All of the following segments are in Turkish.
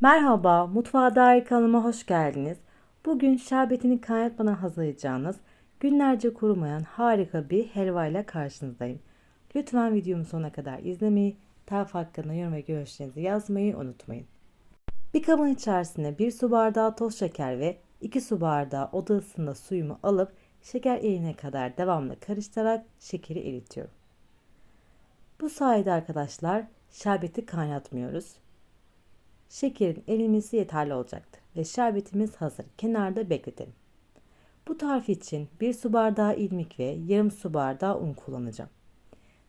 Merhaba, Mutfağa Dair kanalıma hoş geldiniz. Bugün şerbetini kaynatmadan hazırlayacağınız, günlerce kurumayan harika bir helva ile karşınızdayım. Lütfen videomu sonuna kadar izlemeyi, tarif hakkında yorum ve görüşlerinizi yazmayı unutmayın. Bir kabın içerisine 1 su bardağı toz şeker ve 2 su bardağı oda ısısında suyumu alıp şeker eriyene kadar devamlı karıştırarak şekeri eritiyorum. Bu sayede arkadaşlar şerbeti kaynatmıyoruz. Şekerin erimesi yeterli olacaktır ve şerbetimiz hazır. Kenarda bekletelim. Bu tarif için 1 su bardağı irmik ve yarım su bardağı un kullanacağım.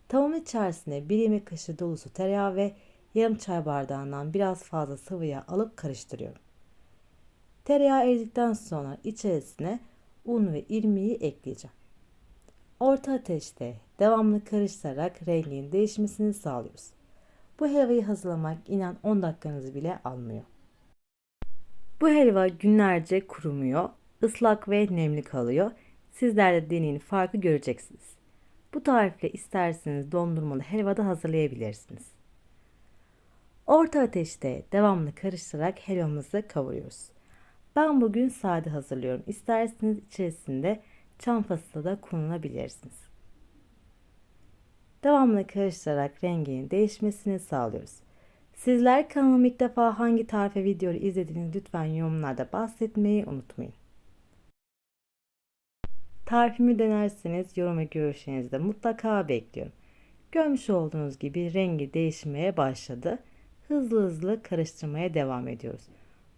Tavanın içerisine 1 yemek kaşığı dolusu tereyağı ve yarım çay bardağından biraz fazla sıvı yağ alıp karıştırıyorum. Tereyağı eridikten sonra içerisine un ve irmiği ekleyeceğim. Orta ateşte devamlı karıştırarak renginin değişmesini sağlıyoruz. Bu helvayı hazırlamak inan 10 dakikanızı bile almıyor. Bu helva günlerce kurumuyor, ıslak ve nemli kalıyor. Sizler de deneyin farkı göreceksiniz. Bu tarifle isterseniz dondurmalı helva da hazırlayabilirsiniz. Orta ateşte devamlı karıştırarak helvamızı kavuruyoruz. Ben bugün sade hazırlıyorum. İsterseniz içerisinde çam fıstığı da kullanabilirsiniz. Devamlı karıştırarak renginin değişmesini sağlıyoruz. Sizler kanalımı ilk defa hangi tarife videoyu izlediğinizi lütfen yorumlarda bahsetmeyi unutmayın. Tarifimi denerseniz yorum ve görüşlerinizi de mutlaka bekliyorum. Görmüş olduğunuz gibi rengi değişmeye başladı. Hızlı hızlı karıştırmaya devam ediyoruz.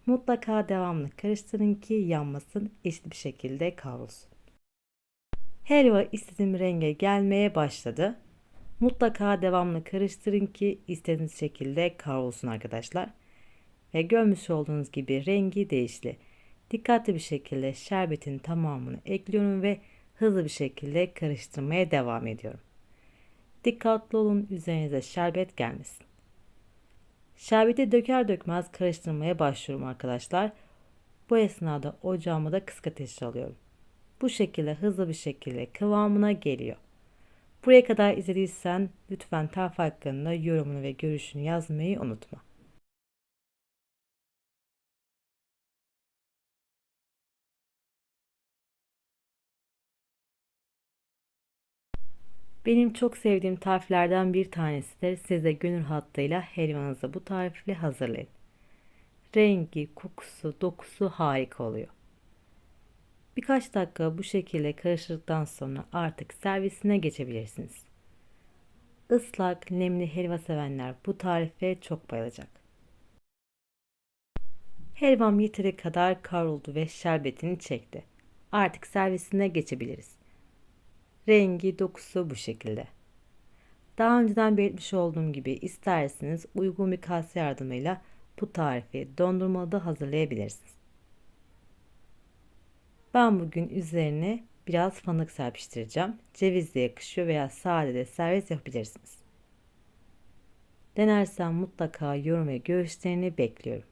Mutlaka devamlı karıştırın ki yanmasın, eşit bir şekilde kavrulsun. Helva istediğim renge gelmeye başladı. Mutlaka devamlı karıştırın ki istediğiniz şekilde kavrulsun arkadaşlar. Ve görmüş olduğunuz gibi rengi değişti. Dikkatli bir şekilde şerbetin tamamını ekliyorum ve hızlı bir şekilde karıştırmaya devam ediyorum. Dikkatli olun üzerinize şerbet gelmesin. Şerbeti döker dökmez karıştırmaya başlıyorum arkadaşlar. Bu esnada ocağımı da kısık ateşe alıyorum. Bu şekilde hızlı bir şekilde kıvamına geliyor. Buraya kadar izlediysen lütfen tarif hakkında yorumunu ve görüşünü yazmayı unutma. Benim çok sevdiğim tariflerden bir tanesidir. Siz de gönül hattıyla helvanızı bu tarifle hazırlayın. Rengi, kokusu, dokusu harika oluyor. Birkaç dakika bu şekilde karıştırdıktan sonra artık servisine geçebilirsiniz. Islak, nemli helva sevenler bu tarife çok bayılacak. Helvam yeteri kadar kavruldu ve şerbetini çekti. Artık servisine geçebiliriz. Rengi, dokusu bu şekilde. Daha önceden belirtmiş olduğum gibi isterseniz uygun bir kase yardımıyla bu tarifi dondurmada hazırlayabilirsiniz. Ben bugün üzerine biraz fındık serpiştireceğim. Cevizle yakışıyor veya sade de servis yapabilirsiniz. Denersen mutlaka yorum ve görüşlerini bekliyorum.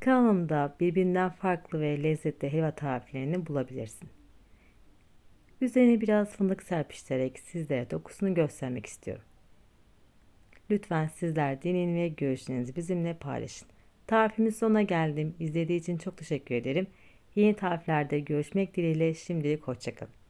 Kanalımda birbirinden farklı ve lezzetli helva tariflerini bulabilirsin. Üzerine biraz fındık serpiştirerek sizlere dokusunu göstermek istiyorum. Lütfen sizler deneyin ve görüşlerinizi bizimle paylaşın. Tarifimin sonuna geldim. İzlediği için çok teşekkür ederim. Yeni tariflerde görüşmek dileğiyle şimdilik hoşçakalın.